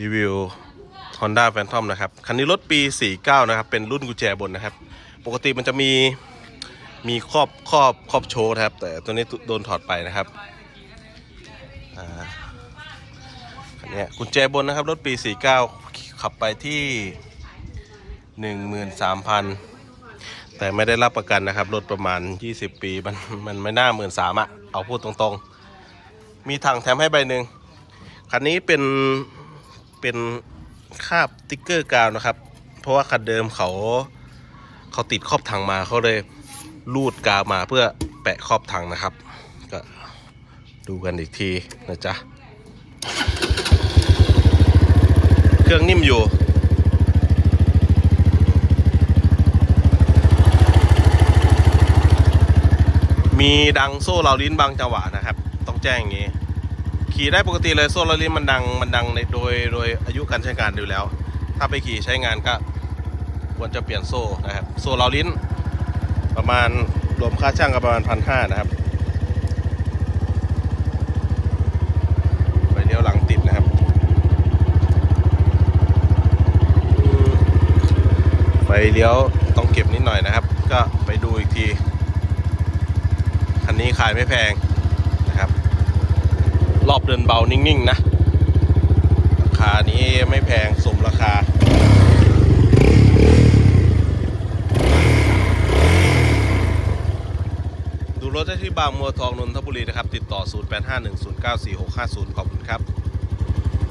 รีวิว Honda Phantom นะครับ คันนี้รถปี 49 นะครับ เป็นรุ่นกุญแจบนนะครับ ปกติมันจะมีมีครอบครอบครอบโชว์นะครับ แต่ตัวนี้โดนถอดไปนะครับอันเนี้ยกุญแจบนนะครับ รถปี 49 ขับไปที่ 13,000 แต่ไม่ได้รับประกันนะครับ รถประมาณ 20 ปี มันมันไม่น่าหมื่นสามอะเอาพูดตรงๆ มีถังแถมให้ใบหนึ่ง คันนี้เป็นเป็นคาบติ๊กเกอร์กาวนะครับ เพราะว่าคันเดิมเขาเขาติดครอบถังมาเขาเลยรูดกาวมาเพื่อแปะครอบถังนะครับ ก็ดูกันอีกทีนะจ๊ะ เครื่องนิ่มอยู่มีดังโซ่เราลิ้นบางจังหวะนะครับ ต้องแจ้งอย่างนี้ ขี่ได้ปกติเลยโซ่เราลิ้นมันดังมันดังในโดยโดยอายุการใช้งานอยู่แล้ว ถ้าไปขี่ใช้งานก็ควรจะเปลี่ยนโซ่นะครับโซ่เราลิ้นประมาณรวมค่าช่างก็ประมาณพันห้านะครับไฟเลี้ยวหลังติดนะครับไฟเลี้ยวต้องเก็บนิดหน่อยนะครับ ก็ไปดูอีกทีคันนี้ขายไม่แพง รอบเดินเบานิ่งๆนะ ราคานี้ไม่แพงสมราคา ดูรถได้ที่บางมัวทองนนทบุรีนะครับ ติดต่อ 0851094650 ขอบคุณครับ